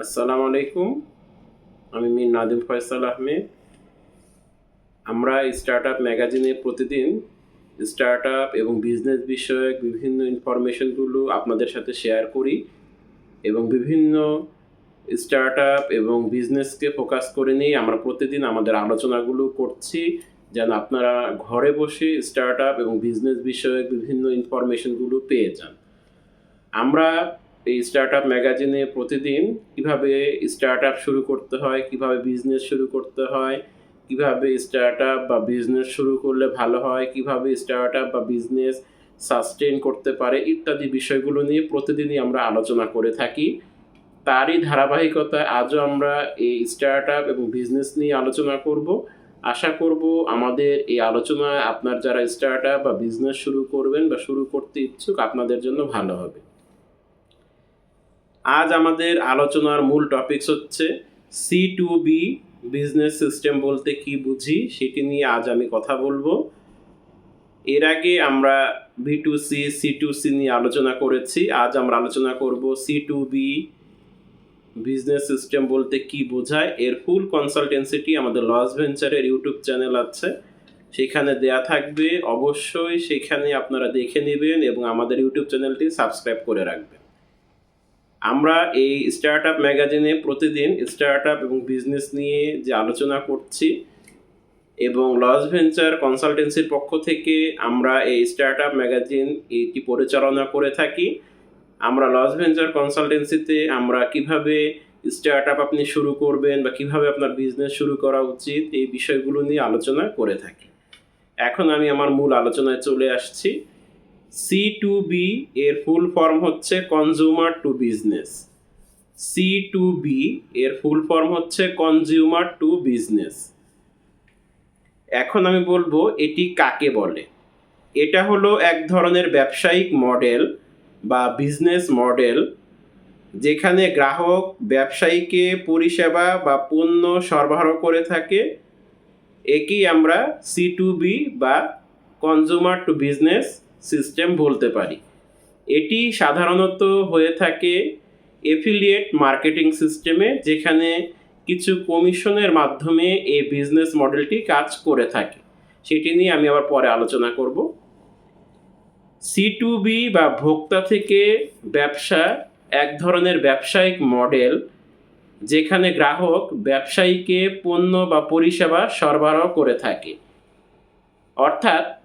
আসসালামু আলাইকুম। আমি মীর নাদিম ফয়সাল আহমেদ। আমরা স্টার্ট আপ ম্যাগাজিনে প্রতিদিন স্টার্ট আপ এবং বিজনেস বিষয়ক বিভিন্ন ইনফরমেশনগুলো আপনাদের সাথে শেয়ার করি এবং বিভিন্ন স্টার্ট আপ এবং বিজনেসকে ফোকাস করে নিয়ে আমরা প্রতিদিন আমাদের আলোচনাগুলো করছি। যেন আপনারা ঘরে বসে স্টার্ট আপ এবং বিজনেস বিষয়ক বিভিন্ন ইনফরমেশনগুলো পেয়ে যান। আমরা এই স্টার্ট আপ ম্যাগাজিনে প্রতিদিন কীভাবে স্টার্ট আপ শুরু করতে হয়, কীভাবে বিজনেস শুরু করতে হয়, কীভাবে স্টার্ট আপ বা বিজনেস শুরু করলে ভালো হয়, কীভাবে স্টার্ট আপ বা বিজনেস সাস্টেন করতে পারে, ইত্যাদি বিষয়গুলো নিয়ে প্রতিদিনই আমরা আলোচনা করে থাকি। তারই ধারাবাহিকতায় আজও আমরা এই স্টার্ট আপ এবং বিজনেস নিয়ে আলোচনা করব। আশা করব আমাদের এই আলোচনায় আপনার যারা স্টার্ট আপ বা বিজনেস শুরু করবেন বা শুরু করতে ইচ্ছুক, আপনাদের জন্য ভালো হবে। আজ আমাদের আলোচনার মূল টপিকস হচ্ছে C to B business system বলতে কি বুঝি সেটি নিয়ে আজ আমি কথা বলব। এর আগে আমরা B to C C to C নিয়ে আলোচনা করেছি। আজ আমরা আলোচনা করব C to B business system বলতে কি বোঝায়। এর ফুল কনসালটেন্সিটি আমাদের লস ভেঞ্চারের ইউটিউব চ্যানেল আছে। সেখানে দেয়া থাকবে। অবশ্যই সেখানে আপনারা দেখে নেবেন এবং আমাদের ইউটিউব চ্যানেলটি সাবস্ক্রাইব করে রাখবেন। আমরা এই স্টার্ট আপ ম্যাগাজিনে প্রতিদিন স্টার্ট আপ এবং বিজনেস নিয়ে যে আলোচনা করছি এবং লস ভেঞ্চার কনসালটেন্সির পক্ষ থেকে আমরা এই স্টার্ট আপ ম্যাগাজিন এটি পরিচালনা করে থাকি। আমরা লস ভেঞ্চার কনসালটেন্সিতে আমরা কীভাবে স্টার্ট আপ আপনি শুরু করবেন বা কীভাবে আপনার বিজনেস শুরু করা উচিত এই বিষয়গুলো নিয়ে আলোচনা করে থাকি। এখন আমি আমার মূল আলোচনায় চলে আসছি। সি টু বি এর ফুল ফর্ম হচ্ছে consumer to business C to B এর ফুল ফর্ম হচ্ছে কনজিউমার টু বিজনেস এখন আমি বলব এটি কাকে বলে? এটা হলো এক ধরনের ব্যবসায়িক মডেল বা বিজনেস মডেল যেখানে গ্রাহক ব্যবসায়ীকে পরিষেবা বা পণ্য সরবরাহ করে থাকে। একেই আমরা সি টু বি বা কনজিউমার টু বিজনেস সিস্টেম বলতে পারি। এটি সাধারণত হয়ে থাকে এফিলিয়েট মার্কেটিং সিস্টেমে যেখানে কিছু কমিশনের মাধ্যমে এই বিজনেস মডেলটি কাজ করে থাকে। সেটি নিয়ে আমি আবার পরে আলোচনা করব। সি টু বি বা ভোক্তা থেকে ব্যবসা এক ধরনের ব্যবসায়িক মডেল যেখানে গ্রাহক ব্যবসায়ীকে পণ্য বা পরিষেবা সরবরাহ করে থাকে। অর্থাৎ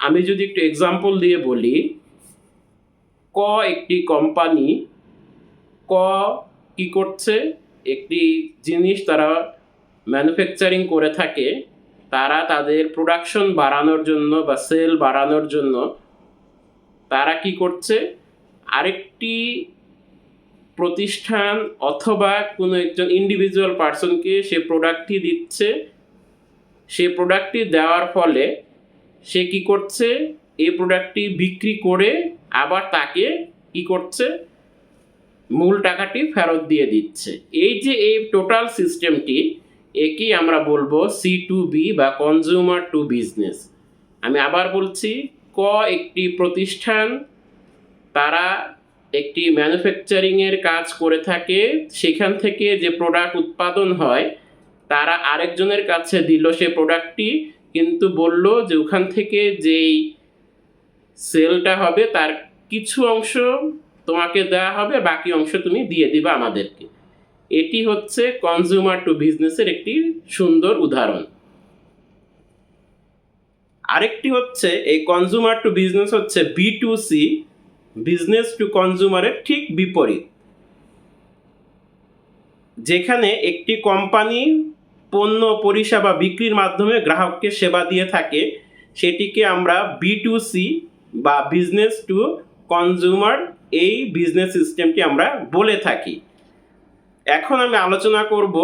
আমি যদি একটু এক্সাম্পল দিয়ে বলি, ক একটি কোম্পানি ক কি করছে, একটি জিনিস তারা ম্যানুফ্যাকচারিং করে থাকে, তারা তাদের প্রোডাকশন বাড়ানোর জন্য বা সেল বাড়ানোর জন্য তারা কি করছে, আরেকটি প্রতিষ্ঠান অথবা কোনো একজন ইন্ডিভিজুয়াল পার্সনকে সে প্রোডাক্টটি দিচ্ছে, সে প্রোডাক্টটি দেওয়ার ফলে সে কি করছে? এই প্রোডাক্টটি বিক্রি করে আবার তাকে কি করছে? মূল টাকাটি ফেরত দিয়ে দিচ্ছে। এই যে এই টোটাল সিস্টেমটি একেই আমরা বলব সি টু বি বা কনজিউমার টু বিজনেস আমি আবার বলছি, ক একটি প্রতিষ্ঠান, তারা একটি ম্যানুফ্যাকচারিংয়ের কাজ করে থাকে, সেখান থেকে যে প্রোডাক্ট উৎপাদন হয়, তারা আরেকজনের কাছে দিল সে প্রোডাক্টটি কিন্তু বলল যে ওখান থেকে যেই সেলটা হবে তার কিছু অংশ তোমাকে দেওয়া হবে, বাকি অংশ তুমি দিয়ে দিবা আমাদেরকে। এটি হচ্ছে কনজিউমার টু বিজনেসের একটি সুন্দর উদাহরণ। আরেকটি হচ্ছে, এই কনজিউমার টু বিজনেস হচ্ছে B to C business to কনজিউমারের ঠিক বিপরীত। যেখানে একটি কোম্পানি পণ্য, পরিষেবা বিক্রির মাধ্যমে গ্রাহককে সেবা দিয়ে থাকে। সেটিকে আমরা বি টু সি বা বিজনেস টু কনজিউমার এই বিজনেস সিস্টেমটি আমরা বলে থাকি। এখন আমি আলোচনা করব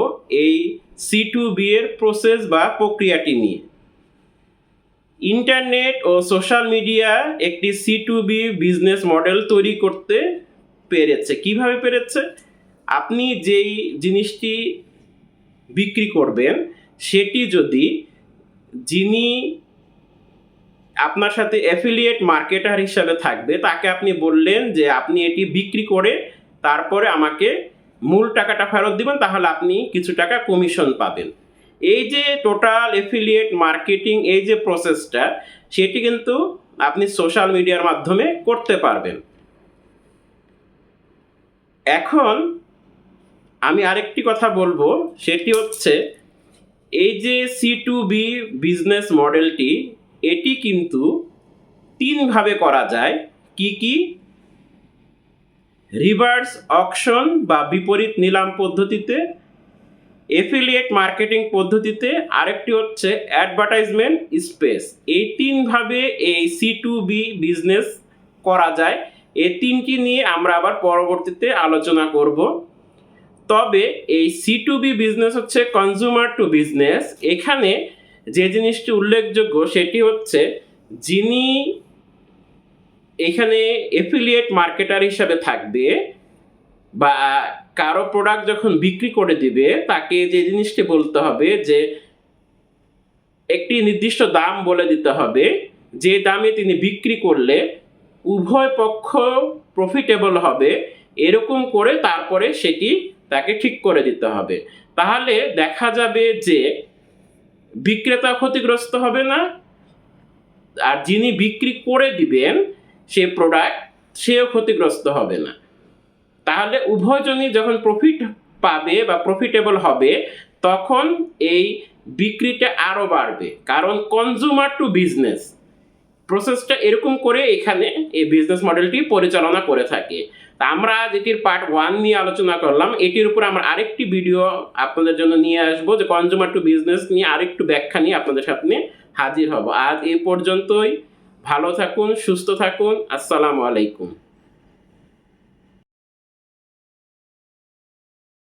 এই সি টু বি এর প্রসেস বা প্রক্রিয়াটি নিয়ে। ইন্টারনেট ও সোশ্যাল মিডিয়া একটি C to B business model তৈরি করতে পেরেছে। কীভাবে পেরেছে? আপনি যেই জিনিসটি বিক্রি করবেন, সেটি যদি যিনি আপনার সাথে অ্যাফিলিয়েট মার্কেটার হিসাবে থাকবে, তাকে আপনি বললেন যে আপনি এটি বিক্রি করে তারপরে আমাকে মূল টাকাটা ফেরত দিবেন, তাহলে আপনি কিছু টাকা কমিশন পাবেন। এই যে টোটাল এফিলিয়েট মার্কেটিং এই যে প্রসেসটা সেটি কিন্তু আপনি সোশ্যাল মিডিয়ার মাধ্যমে করতে পারবেন। এখন আমি আরেকটি কথা বলব, সেটি হচ্ছে এই যে সি টু বি বিজনেস মডেলটি এটি কিন্তু তিনভাবে করা যায়, কি কি? রিভার্স অকশন বা বিপরীত নিলাম পদ্ধতিতে এফিলিয়েট মার্কেটিং পদ্ধতিতে, আরেকটি হচ্ছে অ্যাডভার্টাইজমেন্ট স্পেস এই তিনভাবে এই সি টু বি বিজনেস করা যায়। এই তিনটি নিয়ে আমরা আবার পরবর্তীতে আলোচনা করব। তবে এই সি টু বি বিজনেস হচ্ছে কনজিউমার টু বিজনেস এখানে যে জিনিসটি উল্লেখযোগ্য সেটি হচ্ছে যিনি এখানে এফিলিয়েট মার্কেটার হিসাবে থাকবে বা কারও প্রোডাক্ট যখন বিক্রি করে দিবে, তাকে যে জিনিসটি বলতে হবে যে একটি নির্দিষ্ট দাম বলে দিতে হবে, যে দামে তিনি বিক্রি করলে উভয় পক্ষ প্রফিটেবল হবে, এরকম করে তারপরে সেটি তাকে ঠিক করে দিতে হবে। তাহলে দেখা যাবে যে বিক্রেতা ক্ষতিগ্রস্ত হবে না, আর যিনি বিক্রি করে দিবেন সে প্রোডাক্ট সেও ক্ষতিগ্রস্ত হবে না। তাহলে উভয়জনই যখন প্রফিট পাবে বা প্রফিটেবল হবে, তখন এই বিক্রিটা আরও বাড়বে। কারণ কনজিউমার টু বিজনেস প্রসেসটা এরকম করে এখানে এই বিজনেস মডেলটি পরিচালনা করে থাকে। তা আমরা যেটির পার্ট ওয়ান নিয়ে আলোচনা করলাম, এটির উপর আমরা আরেকটি ভিডিও আপনাদের জন্য নিয়ে আসব যে কনজুমার টু বিজনেস নিয়ে আরেকটু ব্যাখ্যা নিয়ে আপনাদের সামনে হাজির হব। আজ এই পর্যন্তই। ভালো থাকুন, সুস্থ থাকুন। আসসালামু আলাইকুম।